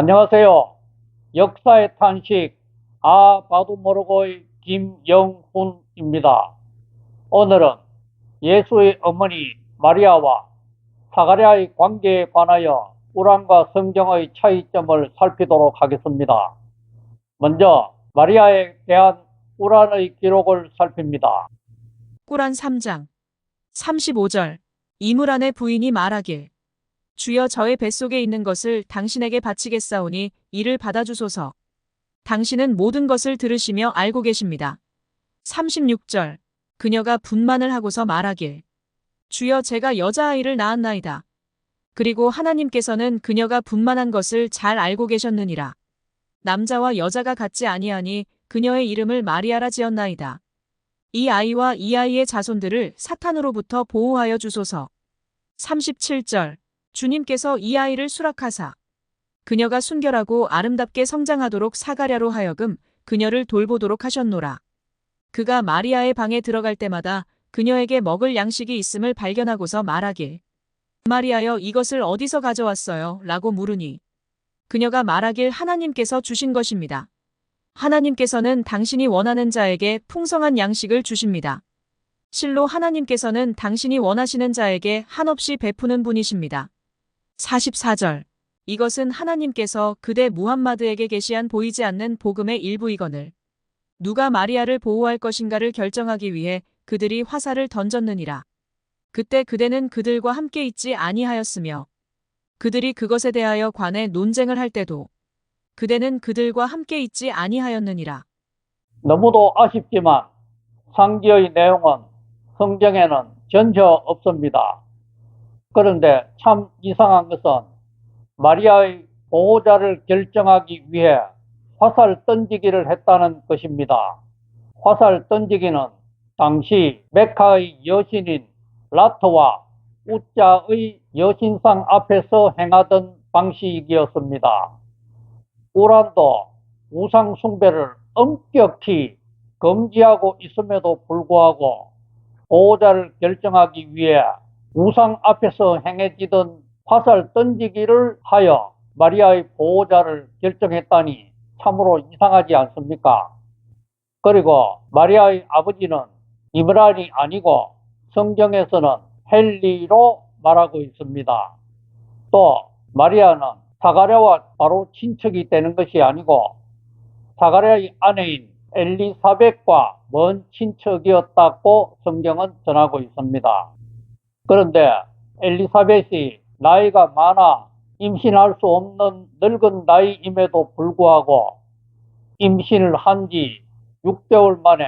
안녕하세요. 역사의 탄식 아 봐도 모르고의 김영훈입니다. 오늘은 예수의 어머니 마리아와 사가랴의 관계에 관하여 우란과 성경의 차이점을 살피도록 하겠습니다. 먼저 마리아에 대한 우란의 기록을 살핍니다. 꾸란 3장 35절 이무란의 부인이 말하길 주여 저의 뱃속에 있는 것을 당신에게 바치겠사오니 이를 받아주소서. 당신은 모든 것을 들으시며 알고 계십니다. 36절 그녀가 분만을 하고서 말하길 주여 제가 여자아이를 낳았나이다. 그리고 하나님께서는 그녀가 분만한 것을 잘 알고 계셨느니라. 남자와 여자가 같지 아니하니 그녀의 이름을 마리아라 지었나이다. 이 아이와 이 아이의 자손들을 사탄으로부터 보호하여 주소서. 37절 주님께서 이 아이를 수락하사 그녀가 순결하고 아름답게 성장하도록 사가랴로 하여금 그녀를 돌보도록 하셨노라. 그가 마리아의 방에 들어갈 때마다 그녀에게 먹을 양식이 있음을 발견하고서 말하길. 마리아여 이것을 어디서 가져왔어요? 라고 물으니. 그녀가 말하길 하나님께서 주신 것입니다. 하나님께서는 당신이 원하는 자에게 풍성한 양식을 주십니다. 실로 하나님께서는 당신이 원하시는 자에게 한없이 베푸는 분이십니다. 44절. 이것은 하나님께서 그대 무함마드에게 계시한 보이지 않는 복음의 일부이거늘. 누가 마리아를 보호할 것인가를 결정하기 위해 그들이 화살을 던졌느니라. 그때 그대는 그들과 함께 있지 아니하였으며 그들이 그것에 대하여 관해 논쟁을 할 때도 그대는 그들과 함께 있지 아니하였느니라. 너무도 아쉽지만 상기의 내용은 성경에는 전혀 없습니다. 그런데 참 이상한 것은 마리아의 보호자를 결정하기 위해 화살 던지기를 했다는 것입니다. 화살 던지기는 당시 메카의 여신인 라트와 우짜의 여신상 앞에서 행하던 방식이었습니다. 우란도 우상 숭배를 엄격히 금지하고 있음에도 불구하고 보호자를 결정하기 위해 우상 앞에서 행해지던 화살 던지기를 하여 마리아의 보호자를 결정했다니 참으로 이상하지 않습니까? 그리고 마리아의 아버지는 이므란이 아니고 성경에서는 헬리로 말하고 있습니다. 또 마리아는 사가랴와 바로 친척이 되는 것이 아니고 사가랴의 아내인 엘리사벳과 먼 친척이었다고 성경은 전하고 있습니다. 그런데 엘리사벳이 나이가 많아 임신할 수 없는 늙은 나이임에도 불구하고 임신을 한 지 6개월 만에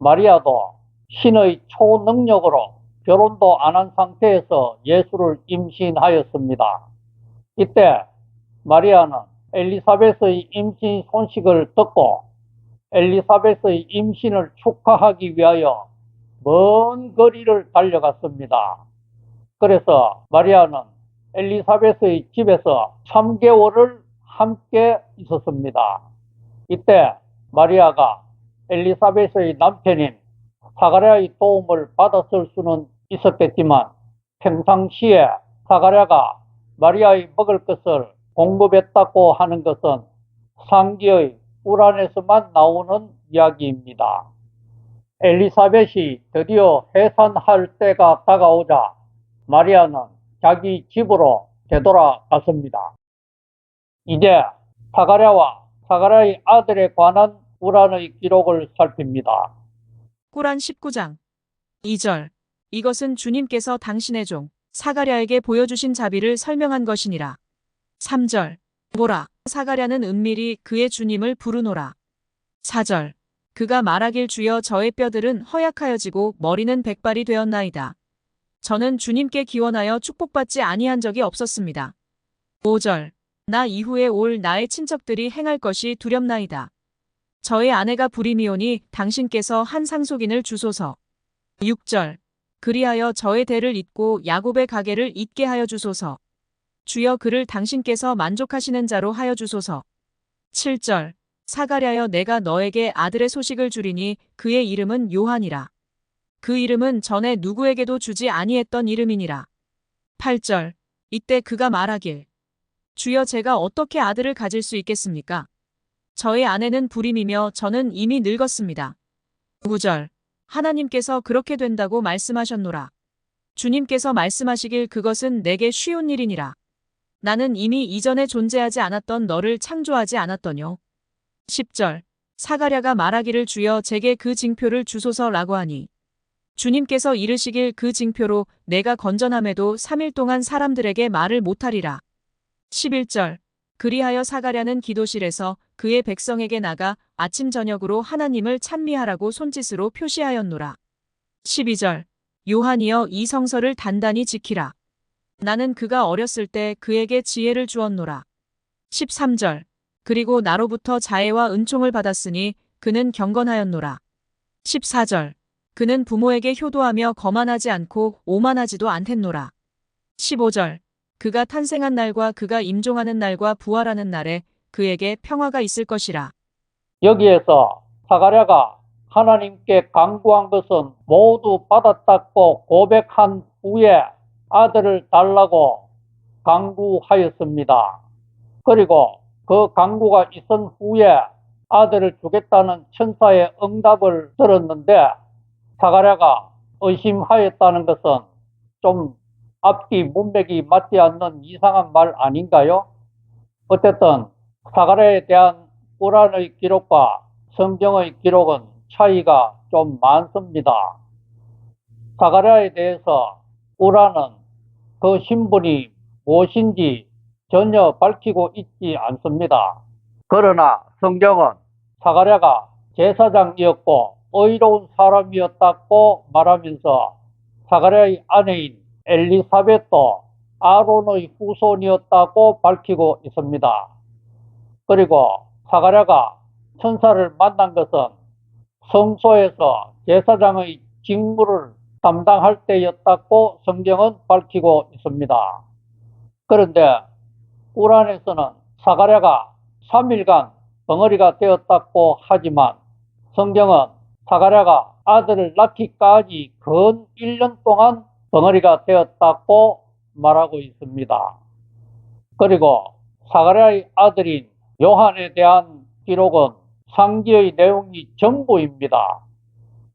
마리아도 신의 초능력으로 결혼도 안 한 상태에서 예수를 임신하였습니다. 이때 마리아는 엘리사벳의 임신 소식을 듣고 엘리사벳의 임신을 축하하기 위하여 먼 거리를 달려갔습니다. 그래서 마리아는 엘리사벳의 집에서 3개월을 함께 있었습니다. 이때 마리아가 엘리사벳의 남편인 사가랴의 도움을 받았을 수는 있었겠지만 평상시에 사가랴가 마리아의 먹을 것을 공급했다고 하는 것은 상기의 우란에서만 나오는 이야기입니다. 엘리사벳이 드디어 해산할 때가 다가오자 마리아는 자기 집으로 되돌아갔습니다. 이제 사가랴와 사가랴의 아들에 관한 우란의 기록을 살핍니다. 꾸란 19장 2절 이것은 주님께서 당신의 종 사가랴에게 보여주신 자비를 설명한 것이니라. 3절 보라 사가랴는 은밀히 그의 주님을 부르노라. 4절 그가 말하길 주여 저의 뼈들은 허약하여지고 머리는 백발이 되었나이다. 저는 주님께 기원하여 축복받지 아니한 적이 없었습니다. 5절 나 이후에 올 나의 친척들이 행할 것이 두렵나이다. 저의 아내가 불임이오니 당신께서 한 상속인을 주소서. 6절 그리하여 저의 대를 잇고 야곱의 가게를 잇게 하여 주소서. 주여 그를 당신께서 만족하시는 자로 하여 주소서. 7절 사가랴여 내가 너에게 아들의 소식을 주리니 그의 이름은 요한이라. 그 이름은 전에 누구에게도 주지 아니했던 이름이니라. 8절 이때 그가 말하길 주여 제가 어떻게 아들을 가질 수 있겠습니까? 저의 아내는 불임이며 저는 이미 늙었습니다. 9절. 하나님께서 그렇게 된다고 말씀하셨노라. 주님께서 말씀하시길 그것은 내게 쉬운 일이니라. 나는 이미 이전에 존재하지 않았던 너를 창조하지 않았더뇨. 10절. 사가랴가 말하기를 주여 제게 그 징표를 주소서라고 하니 주님께서 이르시길 그 징표로 내가 건전함에도 3일 동안 사람들에게 말을 못하리라. 11절. 그리하여 사가랴는 기도실에서 그의 백성에게 나가 아침 저녁으로 하나님을 찬미하라고 손짓으로 표시하였노라. 12절. 요한이여 이 성서를 단단히 지키라. 나는 그가 어렸을 때 그에게 지혜를 주었노라. 13절. 그리고 나로부터 자애와 은총을 받았으니 그는 경건하였노라. 14절. 그는 부모에게 효도하며 거만하지 않고 오만하지도 않댔노라. 15절. 그가 탄생한 날과 그가 임종하는 날과 부활하는 날에 그에게 평화가 있을 것이라. 여기에서 사가랴가 하나님께 강구한 것은 모두 받았다고 고백한 후에 아들을 달라고 강구하였습니다. 그리고 그 강구가 있은 후에 아들을 주겠다는 천사의 응답을 들었는데 사가랴가 의심하였다는 것은 좀 앞뒤 문맥이 맞지 않는 이상한 말 아닌가요? 어쨌든 사가랴에 대한 꾸란의 기록과 성경의 기록은 차이가 좀 많습니다. 사가랴에 대해서 꾸란은 그 신분이 무엇인지 전혀 밝히고 있지 않습니다. 그러나 성경은 사가랴가 제사장이었고 의로운 사람이었다고 말하면서 사가랴의 아내인 엘리사벳도 아론의 후손이었다고 밝히고 있습니다. 그리고 사가랴가 천사를 만난 것은 성소에서 제사장의 직무를 담당할 때였다고 성경은 밝히고 있습니다. 그런데 꾸란에서는 사가랴가 3일간 벙어리가 되었다고 하지만 성경은 사가랴가 아들을 낳기까지 근 1년 동안 벙어리가 되었다고 말하고 있습니다. 그리고 사가랴의 아들인 요한에 대한 기록은 상기의 내용이 전부입니다.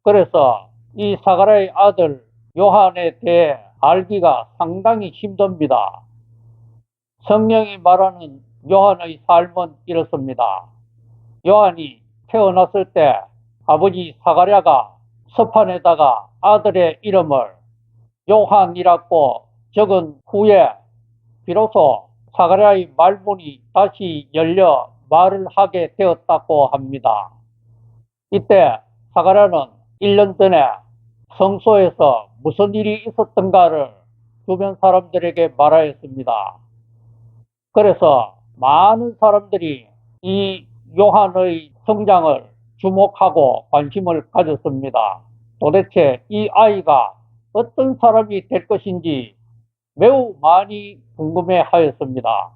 그래서 이 사가랴의 아들 요한에 대해 알기가 상당히 힘듭니다. 성령이 말하는 요한의 삶은 이렇습니다. 요한이 태어났을 때 아버지 사가랴가 서판에다가 아들의 이름을 요한이라고 적은 후에 비로소 사가랴의 말문이 다시 열려 말을 하게 되었다고 합니다. 이때 사가랴는 1년 전에 성소에서 무슨 일이 있었던가를 주변 사람들에게 말하였습니다. 그래서 많은 사람들이 이 요한의 성장을 주목하고 관심을 가졌습니다. 도대체 이 아이가 어떤 사람이 될 것인지 매우 많이 궁금해 하였습니다.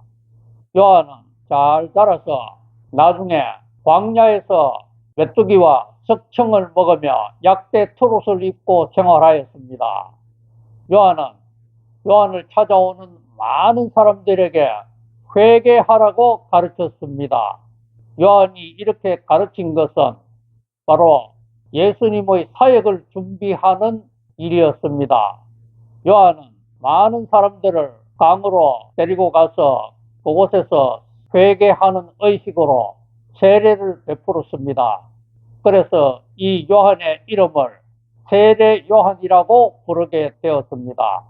요한은 잘 자라서 나중에 광야에서 메뚜기와 석청을 먹으며 약대 트롯을 입고 생활하였습니다. 요한은 요한을 찾아오는 많은 사람들에게 회개하라고 가르쳤습니다. 요한이 이렇게 가르친 것은 바로 예수님의 사역을 준비하는 일이었습니다. 요한은 많은 사람들을 강으로 데리고 가서 그곳에서 회개하는 의식으로 세례를 베풀었습니다. 그래서 이 요한의 이름을 세례 요한이라고 부르게 되었습니다.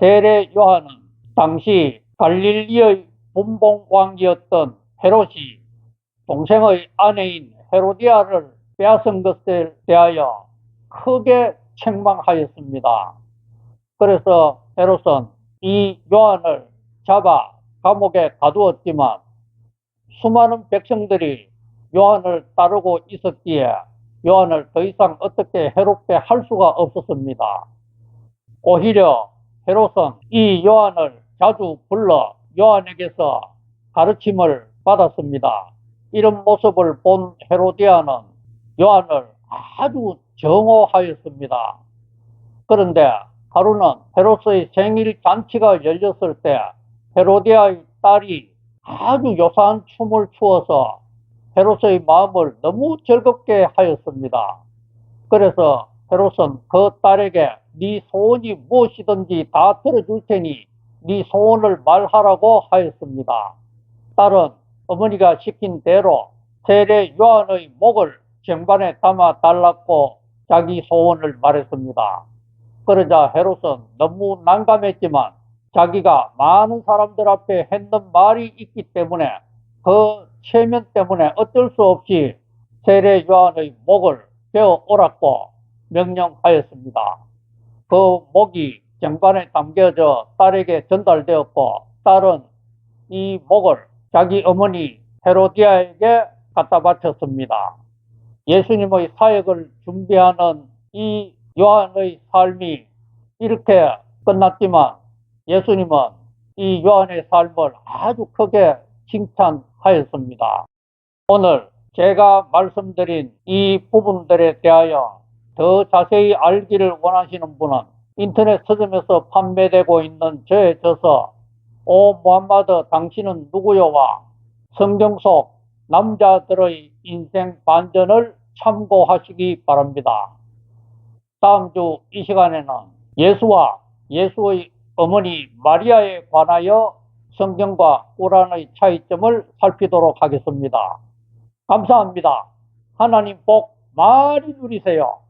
세례 요한은 당시 갈릴리의 분봉왕이었던 헤롯이 동생의 아내인 헤로디아를 빼앗은 것에 대하여 크게 책망하였습니다. 그래서 헤롯은 이 요한을 잡아 감옥에 가두었지만 수많은 백성들이 요한을 따르고 있었기에 요한을 더 이상 어떻게 해롭게 할 수가 없었습니다. 오히려 헤롯은 이 요한을 자주 불러 요한에게서 가르침을 받았습니다. 이런 모습을 본 헤로디아는 요한을 아주 정오하였습니다. 그런데 하루는 헤롯의 생일 잔치가 열렸을 때 헤로디아의 딸이 아주 요사한 춤을 추어서 헤롯의 마음을 너무 즐겁게 하였습니다. 그래서 헤롯은 그 딸에게 네 소원이 무엇이든지 다 들어줄 테니 네 소원을 말하라고 하였습니다. 딸은 어머니가 시킨 대로 세례 요한의 목을 쟁반에 담아 달랐고 자기 소원을 말했습니다. 그러자 헤롯은 너무 난감했지만 자기가 많은 사람들 앞에 했는 말이 있기 때문에 그 체면 때문에 어쩔 수 없이 세례 요한의 목을 베어 오랐고 명령하였습니다. 그 목이 쟁반에 담겨져 딸에게 전달되었고 딸은 이 목을 자기 어머니 헤로디아에게 갖다 바쳤습니다. 예수님의 사역을 준비하는 이 요한의 삶이 이렇게 끝났지만 예수님은 이 요한의 삶을 아주 크게 칭찬하였습니다. 오늘 제가 말씀드린 이 부분들에 대하여 더 자세히 알기를 원하시는 분은 인터넷 서점에서 판매되고 있는 저의 저서 오 무함마드 당신은 누구요와 성경 속 남자들의 인생 반전을 참고하시기 바랍니다. 다음 주 이 시간에는 예수와 예수의 어머니 마리아에 관하여 성경과 꾸란의 차이점을 살피도록 하겠습니다. 감사합니다. 하나님 복 많이 누리세요.